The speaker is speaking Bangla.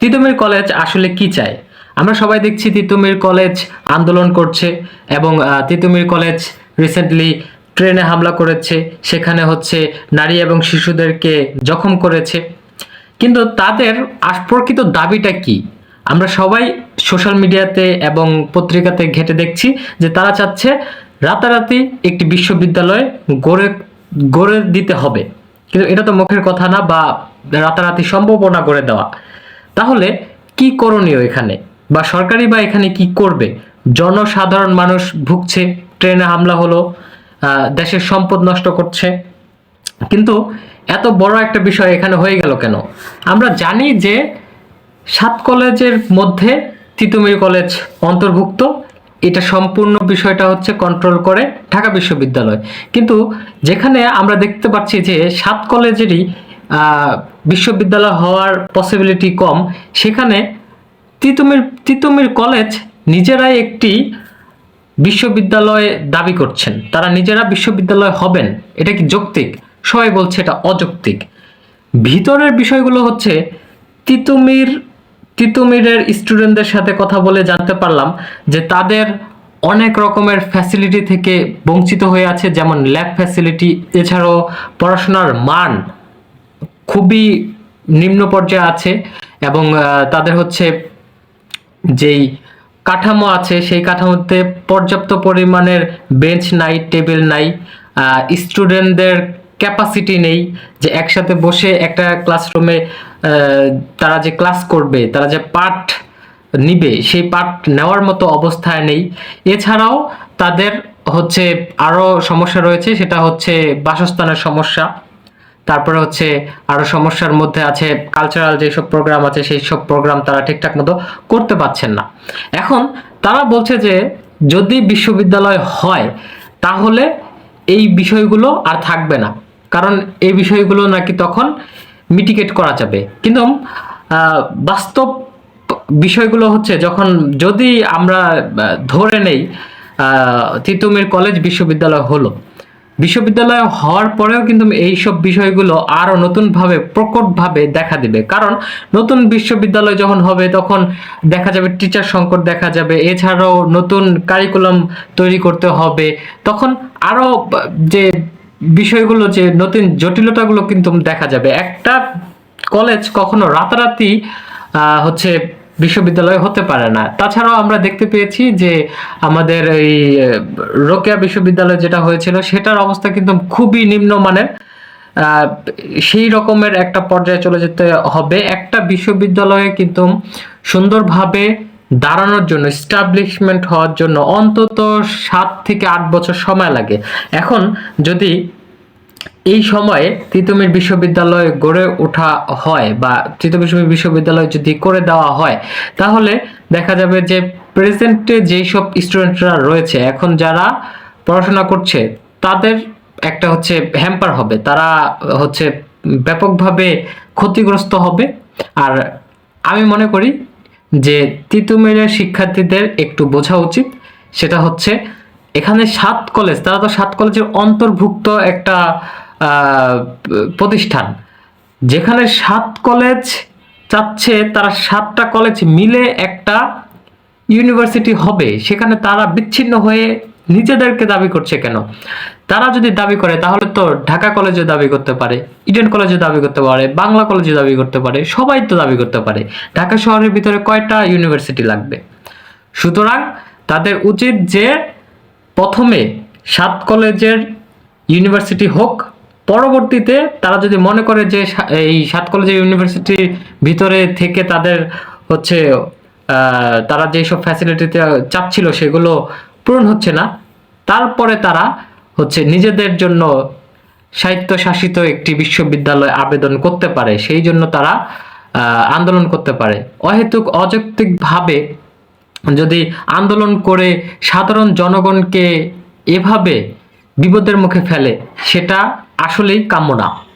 তিতুমির কলেজ আসলে কি চায়? আমরা সবাই দেখছি তিতুমির কলেজ আন্দোলন করছে এবং তিতুমির কলেজ রিসেন্টলি ট্রেনে হামলা করেছে। সেখানে হচ্ছে নারী এবং শিশুদেরকে জখম করেছে। কিন্তু তাদের প্রকৃত দাবিটা কি? আমরা সবাই সোশ্যাল মিডিয়াতে এবং পত্রিকাতে ঘেটে দেখছি যে তারা চাচ্ছে রাতারাতি একটি বিশ্ববিদ্যালয় গড়ে গড়ে দিতে হবে। কিন্তু এটা তো মুখের কথা না বা রাতারাতি সম্ভাবনা গড়ে দেওয়া। তাহলে কি করণীয় এখানে? বা সরকারি বা এখানে কি করবে? জনসাধারণ মানুষ ভুগছে, ট্রেনে হামলা হলো দেশের সম্পদ নষ্ট করছে। কিন্তু এত বড় একটা বিষয় এখানে হয়ে গেল কেন? আমরা জানি যে সাত কলেজের মধ্যে তিতুমির কলেজ অন্তর্ভুক্ত। এটা সম্পূর্ণ বিষয়টা হচ্ছে কন্ট্রোল করে ঢাকা বিশ্ববিদ্যালয়। কিন্তু যেখানে আমরা দেখতে পাচ্ছি যে সাত কলেজেরই বিশ্ববিদ্যালয় হওয়ার পসিবিলিটি কম। সেখানে তিতুমির তিতুমির কলেজ নিজেরাই একটি বিশ্ববিদ্যালয়ে দাবি করছেন। তারা নিজেরা বিশ্ববিদ্যালয় হবেন, এটা কি যৌক্তিক? সবাই বলছে এটা অযৌক্তিক। ভিতরের বিষয়গুলো হচ্ছে, তিতুমির, তিতুমিরের স্টুডেন্টদের সাথে কথা বলে জানতে পারলাম যে তাদের অনেক রকমের ফ্যাসিলিটি থেকে বঞ্চিত হয়ে আছে, যেমন ল্যাব ফ্যাসিলিটি এছাড়াও পড়াশোনার মান। খুবই নিম্ন পর্যায়ে আছে এবং তাদের হচ্ছে যেই কাঠামো আছে, সেই কাঠামোতে পর্যাপ্ত পরিমাণের বেঞ্চ নাই, টেবিল নাই স্টুডেন্টদের ক্যাপাসিটি নেই যে একসাথে বসে একটা ক্লাসরুমে তারা যে ক্লাস করবে, তারা যে পাঠ নিবে, সেই পাঠ নেওয়ার মতো অবস্থায় নেই। এছাড়াও তাদের হচ্ছে আরও সমস্যা রয়েছে, সেটা হচ্ছে বাসস্থানের সমস্যা। তারপরে হচ্ছে আরও সমস্যার মধ্যে আছে কালচারাল যেসব প্রোগ্রাম আছে সেই সব প্রোগ্রাম তারা ঠিকঠাক মতো করতে পারছেন না। এখন তারা বলছে যে, যদি বিশ্ববিদ্যালয় হয়, তাহলে এই বিষয়গুলো আর থাকবে না। কারণ এই বিষয়গুলো নাকি তখন মিটিগেট করা যাবে। কিন্তু বাস্তব বিষয়গুলো হচ্ছে যখন যদি আমরা ধরে নেই তিতুমির কলেজ বিশ্ববিদ্যালয় হলো বিশ্ববিদ্যালয় হওয়ার পরেও কিন্তু এইসব বিষয়গুলো আরও নতুনভাবে, প্রকটভাবে দেখা দিবে। কারণ নতুন বিশ্ববিদ্যালয় যখন হবে, তখন দেখা যাবে টিচার সংকট দেখা যাবে, এছাড়াও নতুন কারিকুলাম তৈরি করতে হবে। তখন আরও ব- যে বিষয়গুলো, যে নতুন জটিলতাগুলো কিন্তু দেখা যাবে। একটা কলেজ কখনো রাতারাতি হচ্ছে বিশ্ববিদ্যালয় হতে পারে না। তাছাড়াও আমরা দেখতে পেয়েছি যে আমাদের এই রোকেয়া বিশ্ববিদ্যালয় যেটা হয়েছিল, সেটার অবস্থা কিন্তু খুবই নিম্নমানের। সেই রকমের একটা পর্যায়ে চলে যেতে হবে। একটা বিশ্ববিদ্যালয়ে কিন্তু সুন্দরভাবে দাঁড়ানোর জন্য স্টাবলিশমেন্ট হওয়ার জন্য অন্তত সাত থেকে আট বছর সময় লাগে। এখন যদি এই সময়ে তিতুমির বিশ্ববিদ্যালয় গড়ে ওঠা হয় বা তিতুমির বিশ্ববিদ্যালয় যদি করে দেওয়া হয়, তাহলে দেখা যাবে যে প্রেজেন্টে যেই সব স্টুডেন্টরা রয়েছে, এখন যারা পড়াশোনা করছে, তাদের একটা হচ্ছে হ্যাম্পার হবে। তারা হচ্ছে ব্যাপকভাবে ক্ষতিগ্রস্ত হবে। আর আমি মনে করি যে তিতুমিরের শিক্ষার্থীদের একটু বোঝা উচিত। সেটা হচ্ছে এখানে সাত কলেজ তারা তো সাত কলেজের অন্তর্ভুক্ত একটা প্রতিষ্ঠান। যেখানে সাত কলেজ চাচ্ছে, তারা সাতটা কলেজ মিলে একটা ইউনিভার্সিটি হবে। সেখানে তারা বিচ্ছিন্ন হয়ে নিজেদেরকে দাবি করছে কেন? তারা যদি দাবি করে, তাহলে তো ঢাকা কলেজে দাবি করতে পারে ইডেন কলেজে দাবি করতে পারে, বাংলা কলেজে দাবি করতে পারে, সবাই তো দাবি করতে পারে। ঢাকা শহরের ভিতরে কয়টা ইউনিভার্সিটি লাগবে? সুতরাং তাদের উচিত যে প্রথমে সাত কলেজের ইউনিভার্সিটি হোক পরবর্তীতে তারা যদি মনে করে যে এই সাত কলেজের ইউনিভার্সিটির ভিতরে থেকে তাদের হচ্ছে তারা যেসব ফ্যাসিলিটিতে চাচ্ছিল সেগুলো পূরণ হচ্ছে না, তারপরে তারা হচ্ছে নিজেদের জন্য স্বায়ত্তশাসিত একটি বিশ্ববিদ্যালয় আবেদন করতে পারে, সেই জন্য তারা আন্দোলন করতে পারে। অহেতুক অযৌক্তিকভাবে যদি আন্দোলন করে সাধারণ জনগণকে এভাবে বিপদের মুখে ফেলে, সেটা আসলেই কাম্য না।